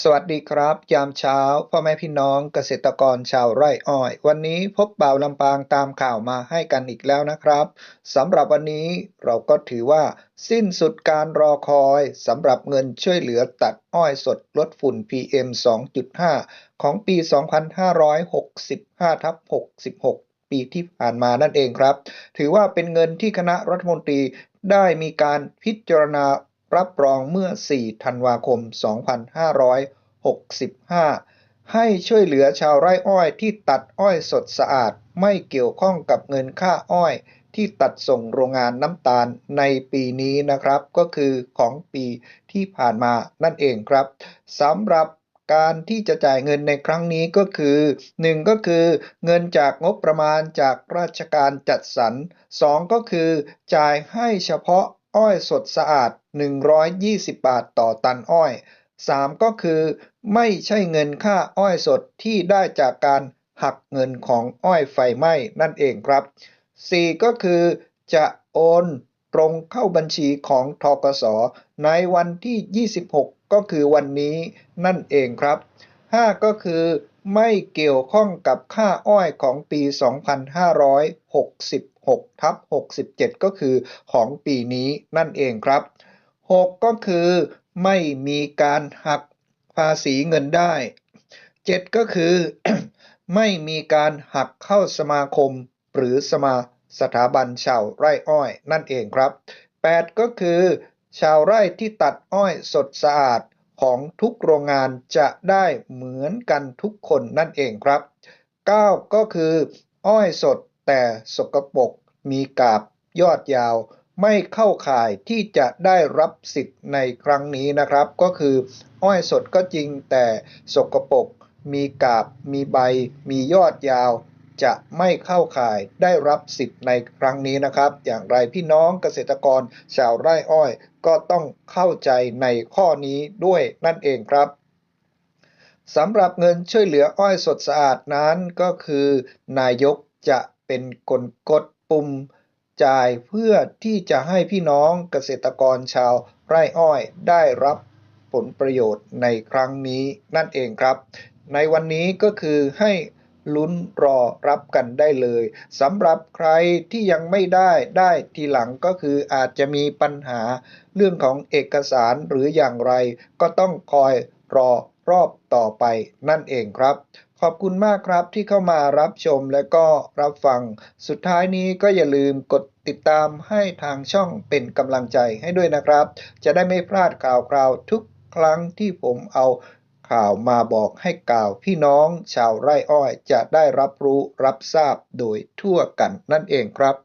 สวัสดีครับ ยามเช้าพ่อแม่พี่น้องเกษตรกรชาวไร่อ้อย วันนี้พบบ่าวลำปางตามข่าวมาให้กันอีกแล้วนะครับสำหรับวันนี้เราก็ถือว่า สิ้นสุดการรอคอยสำหรับเงินช่วยเหลือตัดอ้อยสดลดฝุ่น PM 2.5 ของปี 2565ทับ66 ปีที่ผ่านมานั่นเองครับ ถือว่าเป็นเงินที่คณะรัฐมนตรีได้มีการพิจารณา รับรองเมื่อ 4 ธันวาคม 2565 ให้ช่วยเหลือชาวไร่อ้อยที่ตัดอ้อยสดสะอาด ไม่เกี่ยวข้องกับเงินค่าอ้อยที่ตัดส่งโรงงานน้ำตาลในปีนี้นะครับ ก็คือของปีที่ผ่านมานั่นเองครับสำหรับการที่จะจ่ายเงินในครั้งนี้ก็คือ 1 ก็คือ เงินจากงบประมาณจากราชการจัดสรร 2 ก็คือ จ่ายให้เฉพาะ อ้อยสดสะอาด 120 บาทต่อตันอ้อย 3 ก็คือ ไม่ใช่เงินค่าอ้อยสดที่ได้จากการหักเงินของอ้อยไฟไหม้นั่นเองครับ 4 ก็คือ จะโอนตรงเข้าบัญชีของทกสในวันที่ 26 ก็คือวันนี้นั่นเองครับ 5 ก็คือไม่เกี่ยวข้องกับค่าอ้อยของปี 6ทับ67 ก็คือของปีนี้นั่นเองครับ 6 ก็คือไม่มีการหักภาษีเงินได้ 7 ก็คือ ไม่มีการหักเข้าสมาคม หรือสมาสถาบันชาวไร่อ้อยนั่นเองครับ 8 ก็คือ ชาวไร่ที่ตัดอ้อยสดสะอาดของทุกโรงงานจะได้เหมือนกันทุกคนนั่นเองครับ 9 ก็คือ อ้อยสด แต่สกปรกมีกาบยอดยาว ไม่เข้าข่ายที่จะได้รับสิทธิ์ในครั้งนี้นะครับ ก็คืออ้อยสดก็จริงแต่สกปรกมีกาบ มีใบ มียอดยาว จะไม่เข้าข่ายได้รับสิทธิ์ในครั้งนี้นะครับ อย่างไรพี่น้องเกษตรกรชาวไร่อ้อยก็ต้องเข้าใจในข้อนี้ด้วยนั่นเองครับสำหรับเงินช่วยเหลืออ้อยสดสะอาดนั้นก็คือนายกจะ เป็นกลกดปุ่มจ่ายเพื่อที่จะให้พี่น้องเกษตรกรชาวไร่อ้อยได้รับผลประโยชน์ในครั้งนี้นั่นเองครับ ในวันนี้ก็คือให้ลุ้นรอรับกันได้เลยสำหรับใครที่ยังไม่ได้ได้ทีหลังก็คืออาจจะมีปัญหาเรื่องของเอกสารหรืออย่างไร ก็ต้องคอยรอรอบต่อไปนั่นเองครับ ขอบคุณมากครับที่เข้ามารับชมและก็รับฟัง สุดท้ายนี้ก็อย่าลืมกดติดตามให้ทางช่องเป็นกำลังใจให้ด้วยนะครับ จะได้ไม่พลาดข่าวคราวทุกครั้งที่ผมเอาข่าวมาบอกให้กล่าวพี่น้องชาวไร่อ้อยจะได้รับรู้รับทราบโดยทั่วกันนั่นเองครับ